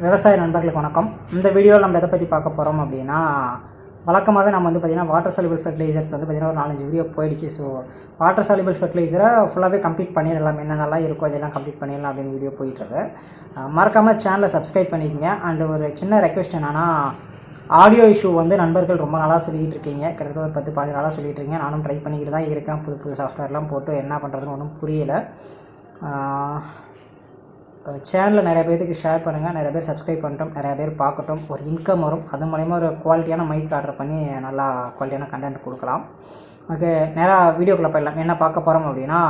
விவசாய நண்பர்களுக்கு வணக்கம். இந்த வீடியோவில் நம்ம எதை பற்றி பார்க்க போகிறோம் அப்படின்னா வழக்கமாகவே நம்ம வந்து பார்த்திங்கன்னா வாட்டர் சாலிபிள் ஃபெர்டிலைசர்ஸ் வந்து பார்த்திங்கன்னா ஒரு நாலஞ்சு வீடியோ போயிடுச்சு. ஸோ வாட்டர் சாலிபிள் ஃபெர்டிலைசரை ஃபுல்லாகவே கம்ப்ளீட் பண்ணிடலாம். என்னென்னலாம் இருக்கோ இதெல்லாம் கம்ப்ளீட் பண்ணிடலாம் அப்படின்னு வீடியோ போயிட்டுருக்கு. மறக்காமல் சேனலை சப்ஸ்கிரைப் பண்ணிக்கோங்க. அண்ட் ஒரு சின்ன ரெக்வெஸ்ட் என்னென்னா ஆடியோ இஷ்யூ வந்து நண்பர்கள் ரொம்ப நாளாக சொல்லிகிட்டு இருக்கீங்க. கிட்டத்தட்ட ஒரு பத்து பதினஞ்சு நாளாக சொல்லிட்டு இருக்கீங்க. நானும் ட்ரை பண்ணிக்கிட்டு தான் இருக்கேன். புது புது சாஃப்ட்வேர்லாம் போட்டு என்ன பண்ணுறதுன்னு ஒன்றும் புரியலை. சேனலில் நிறைய பேருக்கு ஷேர் பண்ணுங்கள் நிறைய பேர் சப்ஸ்கிரைப் பண்ணிட்டோம். நிறைய பேர் பார்க்கட்டும். ஒரு இன்கம் வரும். அது மூலயமா ஒரு குவாலிட்டியான மைக் ஆர்டர் பண்ணி நல்லா குவாலிட்டியான கண்டென்ட் கொடுக்கலாம். ஓகே நேராக வீடியோக்குள்ளே போயிடலாம். என்ன பார்க்க போகிறோம் அப்படின்னா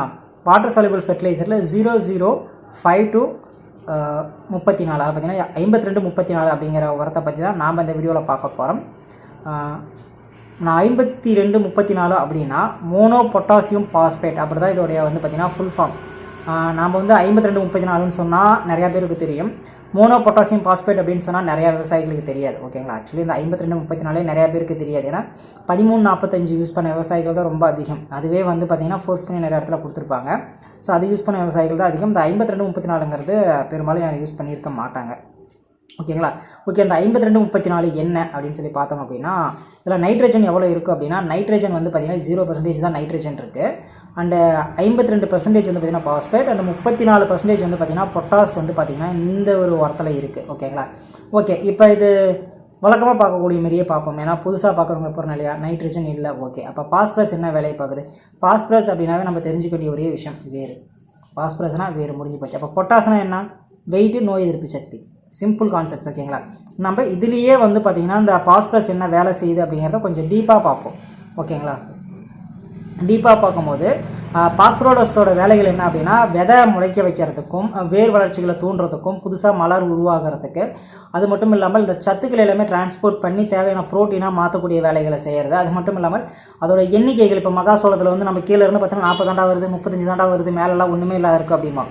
வாட்டர் சாலிபிள் ஃபெர்டிலைசரில் ஜீரோ ஜீரோ ஃபைவ் டு முப்பத்தி நாலு. அது பார்த்தீங்கன்னா ஐம்பத்தி ரெண்டு முப்பத்தி நாலு அப்படிங்கிற உரத்தை பற்றி தான் நாம் இந்த வீடியோவில் பார்க்க போகிறோம் நான் ஐம்பத்தி ரெண்டு முப்பத்தி நாலு அப்படின்னா மோனோ பொட்டாசியம் பாஸ்பேட் அப்படி தான் இதோடைய வந்து பார்த்திங்கன்னா ஃபுல் ஃபார்ம் நாம் வந்து ஐம்பத்தி ரெண்டு முப்பத்தி நாலுன்னு சொன்னால் நிறையா பேருக்கு தெரியும். மோனோ பொட்டாசியம் பாஸ்பேட் அப்படின்னு சொன்னால் நிறையா விவசாயிகளுக்கு தெரியாது ஓகேங்களா? ஆக்சுவலி இந்த ஐம்பத்தி ரெண்டு முப்பத்தி நாலே நிறையா பேருக்கு தெரியாது. ஏன்னா பதிமூணு நாற்பத்தஞ்சு யூஸ் பண்ண விவசாயிகள் தான் ரொம்ப அதிகம். அதுவே வந்து பார்த்திங்கன்னா ஃபோர்ஸ் பண்ணி நிறைய இடத்துல கொடுத்துருப்பாங்க. ஸோ அது யூஸ் பண்ண விவசாயிகள் தான் அதிகம். இந்த ஐம்பத்தி ரெண்டு முப்பத்தி நாலுங்கிறது பெரும்பாலும் யாரும் யூஸ் பண்ணியிருக்க மாட்டாங்க. ஓகேங்களா? ஓகே அந்த ஐம்பத்தி ரெண்டு முப்பத்தி நாலு என்ன அப்படின்னு சொல்லி பார்த்தோம் அப்படின்னா இதில் நைட்ரஜன் எவ்வளோ இருக்குது அப்படின்னா நைட்ரஜன் வந்து பார்த்திங்கன்னா ஜீரோ பர்சன்டேஜ் தான் நைட்ரஜன் இருக்குது அண்டு ஐம்பத்தி ரெண்டு பர்சன்டேஜ் வந்து பார்த்திங்கன்னா பாஸ்பேட் அண்ட் முப்பத்தி நாலு பர்சன்டேஜ் வந்து பார்த்திங்கன்னா பொட்டாஸ் வந்து பார்த்திங்கன்னா இந்த ஒரு உரத்தில் இருக்குது ஓகேங்களா ஓகே இப்போ இது வழக்கமாக பார்க்கக்கூடிய மாதிரியே பார்ப்போம். ஏன்னா புதுசாக பார்க்குறவங்க போகிறோம் இல்லையா நைட்ரஜன் இல்லை. ஓகே அப்போ பாஸ்பரஸ் என்ன வேலையை பார்க்குது? பாஸ்பரஸ் அப்படின்னாவே நம்ம தெரிஞ்சுக்க வேண்டிய ஒரே விஷயம் வேறு பாஸ்பரஸ்னால் வேறு முடிஞ்சு போச்சு. அப்போ பொட்டாஸ்னா என்ன? வெயிட்டு நோய் எதிர்ப்பு சக்தி. சிம்பிள் கான்செப்ட்ஸ் ஓகேங்களா நம்ம இதுலேயே வந்து பார்த்திங்கன்னா இந்த பாஸ்பரஸ் என்ன வேலை செய்யுது அப்படிங்கிறத கொஞ்சம் டீப்பாக பார்ப்போம். ஓகேங்களா டீப்பாக பார்க்கும்போது பாஸ்பரோடஸோட வேலைகள் என்ன அப்படின்னா விதை முளைக்க வைக்கிறதுக்கும் வேர் வளர்ச்சிகளை தூண்டுறதுக்கும் புதுசாக மலர் உருவாகிறதுக்கு. அது மட்டும் இல்லாமல் இந்த சத்துக்கள் எல்லாமே டிரான்ஸ்போர்ட் பண்ணி தேவையான ப்ரோட்டீனாக மாற்றக்கூடிய வேலைகளை செய்கிறது அது மட்டும் இல்லாமல் அதோட எண்ணிக்கைகள் இப்போ மகாசோளத்தில் வந்து நம்ம கீழே இருந்து பார்த்தீங்கன்னா நாற்பதாண்டா வருது முப்பத்தஞ்சு தாண்டா வருது மேலெல்லாம் ஒன்றுமே இல்லாத இருக்குது அப்படிமா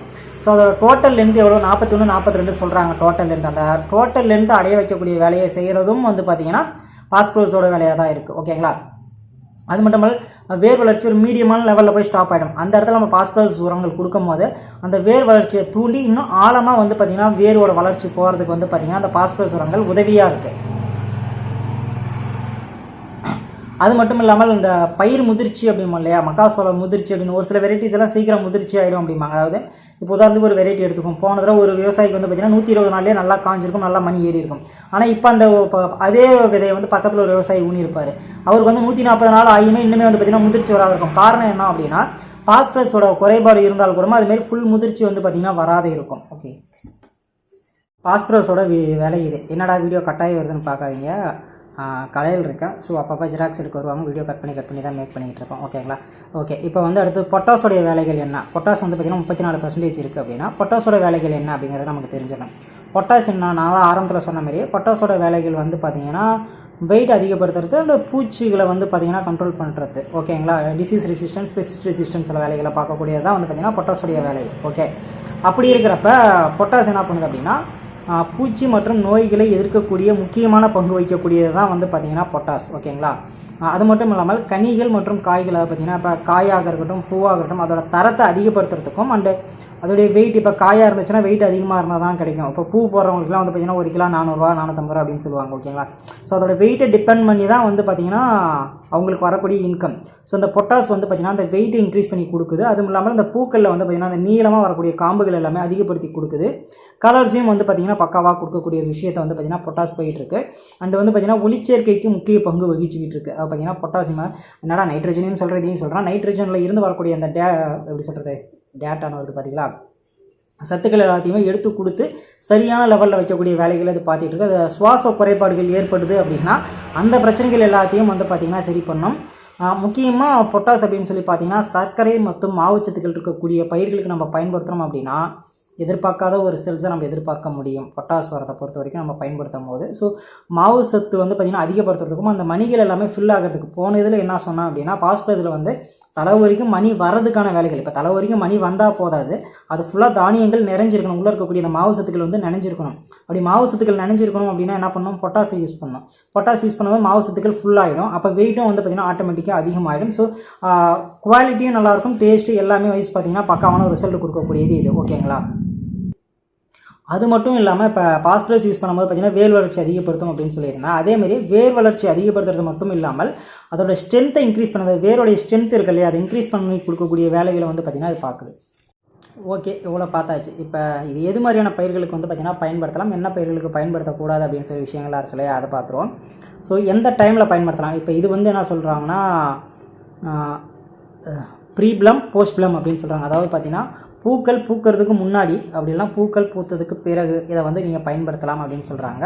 ஸோ அதோட டோட்டல் லென்த் எவ்வளோ நாற்பத்தி ஒன்று நாற்பத்தி ரெண்டு சொல்கிறாங்க டோட்டல் லென்த் அந்த டோட்டல் லென்த் அடைய வைக்கக்கூடிய வேலையை செய்கிறதும் வந்து பார்த்திங்கன்னா பாஸ்போர்ட்ஸோட வேலையாக தான் இருக்குது ஓகேங்களா அது மட்டும் இல்லாமல் வேர் வளர்ச்சி ஒரு மீடியமான லெவலில் போய் ஸ்டாப் ஆகிடும் அந்த இடத்துல நம்ம பாஸ்பரஸ் உரங்கள் கொடுக்கும் போது அந்த வேர் வளர்ச்சியை தூண்டி இன்னும் ஆழமாக வந்து பார்த்திங்கன்னா வேரோட வளர்ச்சி போகிறதுக்கு வந்து பார்த்திங்கன்னா அந்த பாஸ்பரஸ் உரங்கள் உதவியாக இருக்குது அது மட்டும் இல்லாமல் இந்த பயிர் முதிர்ச்சி அப்படிமா இல்லையா மக்காசோளம் முதிர்ச்சி அப்படின்னு ஒரு சில வெரைட்டிஸ் எல்லாம் சீக்கிரம் முதிர்ச்சி ஆகிடும் அப்படிம்பாங்க. அதாவது இப்போ உதாரணத்துக்கு ஒரு வெரைட்டி எடுத்துக்கும் போன தடவை ஒரு விவசாயிக்கு வந்து பார்த்தீங்கன்னா நூற்றி இருபது நாள்லேயே நல்லா காஞ்சிருக்கும் நல்லா மணி ஏறி இருக்கும். ஆனால் இப்போ அந்த அதே விதையை வந்து பக்கத்தில் ஒரு விவசாயி ஊனியிருப்பார். அவருக்கு வந்து நூற்றி நாற்பது நாள் ஆகியுமே இன்னுமே வந்து பார்த்தீங்கன்னா முதிர்ச்சி வராது இருக்கும். காரணம் என்ன அப்படின்னா பாஸ்பரஸோட குறைபாடு இருந்தால் கூட அதுமாரி ஃபுல் முதிர்ச்சி வந்து பார்த்தீங்கன்னா வராது இருக்கும். ஓகே பாஸ்பரஸோட வி- வேலை இது. என்னடா வீடியோ கட்டாயம் வருதுன்னு பார்க்காதீங்க. கலையில் இருக்கேன் ஸோ அப்பப்போ ஜெராக்ஸ் எடுக்க வருவாங்க. வீடியோ கட் பண்ணி கட் பண்ணி தான் மேக் பண்ணிகிட்டு இருக்கோம். ஓகேங்களா ஓகே இப்போ வந்து அடுத்து பொட்டாஸோடைய வேலைகள் என்ன? பொட்டாஸ் வந்து பார்த்திங்கன்னா முப்பத்தி நாலு பர்சன்டேஜ் இருக்குது அப்படின்னா பொட்டாஸோட வேலைகள் என்ன அப்படிங்கிறது நமக்கு தெரிஞ்சிடணும் பொட்டாஸ் என்ன? நான் தான் ஆரம்பத்தில் சொன்ன மாதிரியே பொட்டாஸோட வேலைகள் வந்து பார்த்திங்கன்னா வெயிட் அதிகப்படுத்துறது அந்த பூச்சிகளை வந்து பார்த்திங்கன்னா கண்ட்ரோல் பண்ணுறது ஓகேங்களா டிசீஸ் ரெசிஸ்டன்ஸ் பெஸ்ட் ரெசிஸ்டன்ஸ் வேலைகளை பார்க்கக்கூடியது தான் வந்து பார்த்திங்கன்னா பொட்டாஸோடைய வேலை. ஓகே அப்படி இருக்கிறப்ப பொட்டாஸ் என்ன பண்ணுது அப்படின்னா பூச்சி மற்றும் நோய்களை எதிர்க்கக்கூடிய முக்கியமான பங்கு வகிக்கக்கூடியது தான் வந்து பார்த்திங்கன்னா பொட்டாஸ் ஓகேங்களா அது மட்டும் இல்லாமல் கனிகள் மற்றும் காய்களை பார்த்திங்கன்னா இப்போ காயாக இருக்கட்டும் பூவாக இருக்கட்டும் அதோட தரத்தை அதிகப்படுத்துறதுக்கும் அண்டு அதோடைய வெயிட் இப்போ காயாக இருந்துச்சுன்னா வெயிட் அதிகமாக இருந்தால் தான் கிடைக்கும். இப்போ பூ போடுறவங்களுக்குலாம் வந்து பார்த்திங்கன்னா ஒரு கிலோ நானூறுரூவா நானூற்றம்பது ரூபா அப்படின்னு சொல்லுவாங்க ஓகேங்களா? ஸோ அதோட வெயிட்டை டிபெண்ட் பண்ணி தான் வந்து பார்த்திங்கன்னா அவங்களுக்கு வரக்கூடிய இன்கம் ஸோ இந்த பொட்டாஸ் வந்து பார்த்திங்கன்னா அந்த வெயிட்டை இன்க்ரீஸ் பண்ணி கொடுக்குது. அதுவும் இல்லாமல் இந்த பூக்களில் வந்து பார்த்திங்கன்னா அந்த நீளமாக வரக்கூடிய காம்புகள் எல்லாமே அதிகப்படுத்தி கொடுக்குது. கலர்ஸையும் வந்து பார்த்திங்கன்னா பக்காவாக கொடுக்கக்கூடிய விஷயத்தை வந்து பார்த்திங்கன்னா பொட்டாஸ் போயிட்டு இருக்கு அண்டு வந்து பார்த்திங்கன்னா ஒளிச்சேர்க்கைக்கு முக்கிய பங்கு வகிச்சுக்கிட்டு இருக்குது அது பார்த்திங்கன்னா பொட்டாசியம் என்னடா நைட்ரஜனையும் சொல்கிறதையும் சொல்கிறான் சொல்கிறேன் நைட்ரஜனில் இருந்து வரக்கூடிய அந்த டே எப்படி சொல்கிறது டேட்டான்னு வருது பார்த்தீங்களா சத்துக்கள் எல்லாத்தையுமே எடுத்து கொடுத்து சரியான லெவலில் வைக்கக்கூடிய வேலைகளை இது பார்த்துட்டு இருக்கு. அது சுவாச குறைபாடுகள் ஏற்படுது அப்படின்னா அந்த பிரச்சனைகள் எல்லாத்தையும் வந்து பார்த்திங்கன்னா சரி பண்ணும். முக்கியமாக பொட்டாஸ் அப்படின்னு சொல்லி பார்த்தீங்கன்னா சர்க்கரை மற்றும் மாவுச்சத்துக்கள் இருக்கக்கூடிய பயிர்களுக்கு நம்ம பயன்படுத்துகிறோம் அப்படின்னா எதிர்பார்க்காத ஒரு செல்ஸை நம்ம எதிர்பார்க்க முடியும். பொட்டாஸ் வரதை பொறுத்த வரைக்கும் நம்ம பயன்படுத்தும் போது. ஸோ மாவு சத்து வந்து பார்த்திங்கன்னா அதிகப்படுத்துறதுக்கும் அந்த மணிகள் எல்லாமே ஃபில் ஆகிறதுக்கு போன இதில் என்ன சொன்னோம் அப்படின்னா பாஸ்பரஸில் வந்து தலை வரைக்கும் மணி வர்றதுக்கான வேலைகள். இப்போ தலை வரைக்கும் மணி வந்தால் போதாது. அது ஃபுல்லாக தானியங்கள் நிறைஞ்சிருக்கணும். உள்ளே இருக்கக்கூடிய அந்த மாவு சத்துக்கள் வந்து நினைஞ்சிருக்கணும். அப்படி மாவு சத்துக்கள் நினைஞ்சிருக்கணும் அப்படின்னா என்ன பண்ணணும்? பொட்டாசை யூஸ் பண்ணணும். பொட்டாஸ் யூஸ் பண்ணும்போது மாவு சத்துக்கள் ஃபுல்லாகிடும் அப்போ வெயிட்டும் வந்து பார்த்திங்கன்னா ஆட்டோமேட்டிக்காக அதிகமாகிடும் ஸோ குவாலிட்டியும் நல்லாயிருக்கும் டேஸ்ட்டு எல்லாமே வைஸ் பார்த்திங்கன்னா பக்காவான ரிசல்ட் கொடுக்கக்கூடியது இது. ஓகேங்களா அது மட்டும் இல்லாமல் இப்போ பாஸ்பரஸ் யூஸ் பண்ணும்போது பார்த்தீங்கன்னா வேர் வளர்ச்சி அதிகப்படுத்தும் அப்படின்னு சொல்லியிருந்தேன் அதேமாதிரி வேர் வளர்ச்சி அதிகப்படுத்துறது மட்டும் இல்லாமல் அதோட ஸ்ட்ரென்த்தை இன்க்ரீஸ் பண்ணது வேரோடைய ஸ்ட்ரென்த் இருக்கு இல்லையா அதை இன்க்ரீஸ் பண்ணி கொடுக்கக்கூடிய வேலைகளை வந்து பார்த்திங்கன்னா அது பார்க்குது. ஓகே இவ்வளோ பார்த்தாச்சு. இப்போ இது எது மாதிரியான பயிர்களுக்கு வந்து பார்த்திங்கன்னா பயன்படுத்தலாம் என்ன பயிர்களுக்கு பயன்படுத்தக்கூடாது அப்படின்னு சொல்லி விஷயங்களாக இருக்கு இல்லையா அதை பார்த்துருவோம். ஸோ எந்த டைமில் பயன்படுத்தலாம்? இப்போ இது வந்து என்ன சொல்கிறாங்கன்னா ப்ரீப்ளம் போஸ்ட்ப்ளம் அப்படின்னு சொல்கிறாங்க அதாவது பார்த்தீங்கன்னா பூக்கள் பூக்கிறதுக்கு முன்னாடி அப்படிலாம் பூக்கள் பூத்ததுக்கு பிறகு இதை வந்து நீங்கள் பயன்படுத்தலாம் அப்படின்னு சொல்கிறாங்க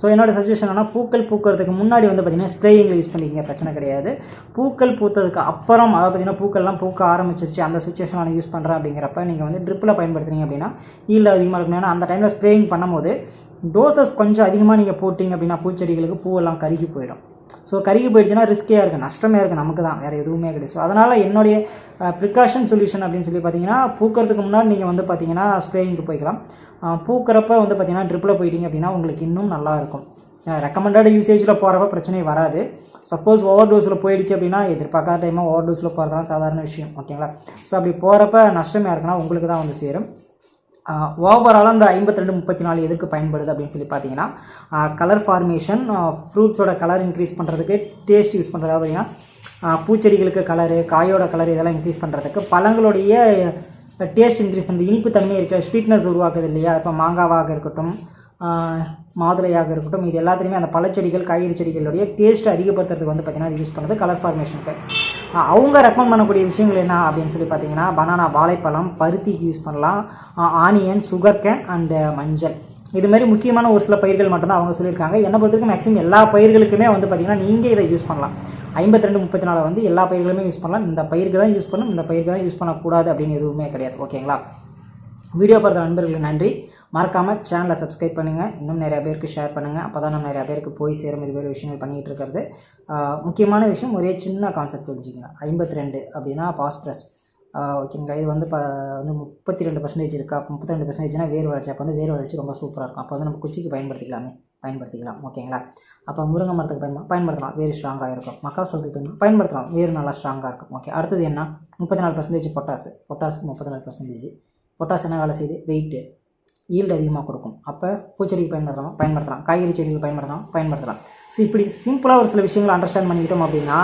ஸோ என்னோடய சஜஷன் என்னன்னா பூக்கள் பூக்கிறதுக்கு முன்னாடி வந்து பார்த்தீங்கன்னா ஸ்ப்ரேயிங்கில் யூஸ் பண்ணிக்கிங்க பிரச்சனை கிடையாது. பூக்கள் பூத்ததுக்கு அப்புறம் அதாவது பார்த்தீங்கன்னா பூக்கள்லாம் பூக்க ஆரம்பிச்சிருச்சு அந்த சுச்சுவேஷனில் யூஸ் பண்ணுறேன் அப்படிங்கிறப்ப நீங்கள் வந்து ட்ரிப்பில் பயன்படுத்துறீங்க அப்படின்னா ஈல்டு அதிகமாக இருக்கும் ஏன்னா அந்த டைமில் ஸ்ப்ரேயிங் பண்ணும்போது டோசஸ் கொஞ்சம் அதிகமாக நீங்கள் போட்டிங்க அப்படின்னா பூச்செடிகளுக்கு பூவெல்லாம் கருகி போயிடும். ஸோ கருகி போயிடுச்சுன்னா ரிஸ்கே இருக்குது நஷ்டமே இருக்குது நமக்கு தான் வேறு எதுவுமே கிடையாது. ஸோ அதனால் என்னுடைய ப்ரிகாஷன் சொல்யூஷன் அப்படின்னு சொல்லி பார்த்தீங்கன்னா பூக்கிறதுக்கு முன்னாடி நீங்கள் வந்து பார்த்தீங்கன்னா ஸ்ப்ரேயிங்க்கு போய்க்கலாம். பூக்கிறப்ப வந்து பார்த்தீங்கன்னா ட்ரிப்பில் போயிட்டீங்க அப்படின்னா உங்களுக்கு இன்னும் நல்லாயிருக்கும் ரெக்கமெண்டட் யூசேஜில் போகிறப்ப பிரச்சனை வராது. சப்போஸ் ஓவர் டோஸில் போயிடுச்சு அப்படின்னா எதிர்பார்க்காத டைமாக ஓவர் டோஸில் போகிறதுலாம் சாதாரண விஷயம் ஓகேங்களா ஸோ அப்படி போகிறப்ப நஷ்டம் யாருக்குன்னா உங்களுக்கு தான் வந்து சேரும். ஓவராலாக அந்த ஐம்பத்தி ரெண்டு முப்பத்தி நாலு எதுக்கு பயன்படுது அப்படின்னு சொல்லி பார்த்தீங்கன்னா கலர் ஃபார்மேஷன் ஃப்ரூட்ஸோட கலர் இன்க்ரீஸ் பண்ணுறதுக்கு டேஸ்ட் யூஸ் பண்ணுறதா பார்த்தீங்கன்னா பூச்செடிகளுக்கு கலரு காயோட கலர் இதெல்லாம் இன்க்ரீஸ் பண்ணுறதுக்கு பழங்களுடைய டேஸ்ட் இன்க்ரீஸ் பண்ணுறது இனிப்பு தன்மை இருக்க ஸ்வீட்னஸ் உருவாக்குது இல்லையா? இப்போ மாங்காவாக இருக்கட்டும் மாதுளையாக இருக்கட்டும் இது எல்லாத்துலேயுமே அந்த பழச்செடிகள் காய்கறி செடிகளுடைய டேஸ்ட் அதிகப்படுத்துறதுக்கு வந்து பார்த்திங்கன்னா அது யூஸ் பண்ணுறது கலர் ஃபார்மேஷனுக்கு அவங்க ரெக்கமெண்ட் பண்ணக்கூடிய விஷயங்கள் என்ன அப்படின்னு சொல்லி பார்த்தீங்கன்னா பனானா வாழைப்பழம் பருத்திக்கு யூஸ் பண்ணலாம். ஆனியன் சுகர் கேன் அண்டு மஞ்சள். இது மாதிரி முக்கியமான ஒரு சில பயிர்கள் மட்டும்தான் அவங்க சொல்லியிருக்காங்க. என்னை பொறுத்தவரைக்கும் மேக்ஸிமம் எல்லா பயிர்களுக்குமே வந்து பார்த்திங்கன்னா நீங்கள் இதை யூஸ் பண்ணலாம். ஐம்பத்தி ரெண்டு முப்பத்தி நாலு வந்து எல்லா பயிர்களுமே யூஸ் பண்ணலாம். இந்த பயிருக்கு தான் யூஸ் பண்ணணும் இந்த பயிருக்கு தான் யூஸ் பண்ணக்கூடாது அப்படின்னு எதுவுமே கிடையாது. ஓகேங்களா? வீடியோ பார்த்த நண்பர்களுக்கு நன்றி. மறக்காமல் சேனலை சப்ஸ்கிரைப் பண்ணுங்கள் இன்னும் நிறையா பேருக்கு ஷேர் பண்ணுங்கள் அப்போ தான் நம்ம நிறையா பேருக்கு போய் சேரும். இது மாதிரி விஷயங்கள் பண்ணிகிட்டு இருக்கிறது. முக்கியமான விஷயம் ஒரே சின்ன கான்செப்ட் தெரிஞ்சுக்கங்க ஐம்பத்தி ரெண்டு அப்படின்னா பாஸ்பரஸ் ஓகேங்களா இது வந்து இப்போ வந்து முப்பத்தி ரெண்டு பர்சன்டேஜ் இருக்கா. அப்போ முப்பத்தி ரெண்டு பர்சன்டேஜ்னா வேர் வளர்ச்சி. அப்போ வந்து வேர் வளர்ச்சி ரொம்ப சூப்பராக இருக்கும். அப்போ வந்து நம்ம குச்சிக்கு பயன்படுத்திக்கலாமே. பயன்படுத்திக்கலாம். ஓகேங்களா அப்போ முருங்கை மரத்துக்கு பயன்ப பயன்படுத்தலாம். வேறு ஸ்ட்ராங்காக இருக்கும். மக்காசோளத்துக்கு பயன் பயன்படுத்தலாம். வேறு நல்லா ஸ்ட்ராங்காக இருக்கும். ஓகே அடுத்தது என்ன? முப்பத்தி நாலு பர்சன்டேஜ் பொட்டாசு பொட்டாஸ் முப்பத்தி நாலு பர்சன்டேஜ் பொட்டாஸ் என்ன வேலை செய்யுது? வெயிட்டு ஈல்டு அதிகமாக கொடுக்கும். அப்போ பூச்செடிக்கு பயன்படுத்தலாம் பயன்படுத்தலாம். காய்கறி செடிகள் பயன்படுத்தலாம் பயன்படுத்தலாம். ஸோ இப்படி சிம்பிளாக ஒரு சில விஷயங்களை அண்டர்ஸ்டாண்ட் பண்ணிக்கிட்டோம் அப்படின்னா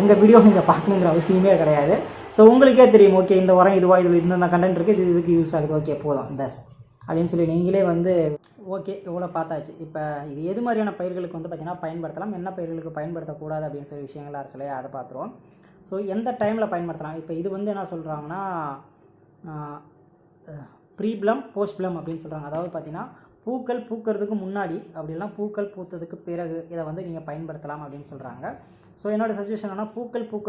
எங்கள் வீடியோ நீங்கள் பார்க்கணுங்கிற அவசியமே கிடையாது. ஸோ உங்களுக்கே தெரியும் ஓகே இந்த உரம் இதுவா இதில் இந்த கண்டென்ட் இருக்குது இது இதுக்கு யூஸ் ஆகுது ஓகே போதும் பெஸ்ட் அப்படின்னு சொல்லி நீங்களே வந்து ஓகே இவ்வளோ பார்த்தாச்சு. இப்போ இது எது மாதிரியான பயிர்களுக்கு வந்து பார்த்திங்கன்னா பயன்படுத்தலாம். என்ன பயிர்களுக்கு பயன்படுத்தக்கூடாது அப்படின்னு சொல்லி விஷயங்களாக இருக்கு இல்லையா? அதை பார்த்துருவோம். ஸோ எந்த டைமில் பயன்படுத்தலாம்? இப்போ இது வந்து என்ன சொல்கிறாங்கன்னா ப்ரீபிளம் போஸ்ட் பிளம் அப்படின்னு சொல்கிறாங்க அதாவது பார்த்தீங்கன்னா பூக்கள் பூக்கிறதுக்கு முன்னாடி அப்படிலாம் பூக்கள் பூத்ததுக்கு பிறகு இதை வந்து நீங்கள் பயன்படுத்தலாம் அப்படின்னு சொல்கிறாங்க ஸோ என்னோட சஜஷன் என்னென்னா பூக்கள் பூக்கிற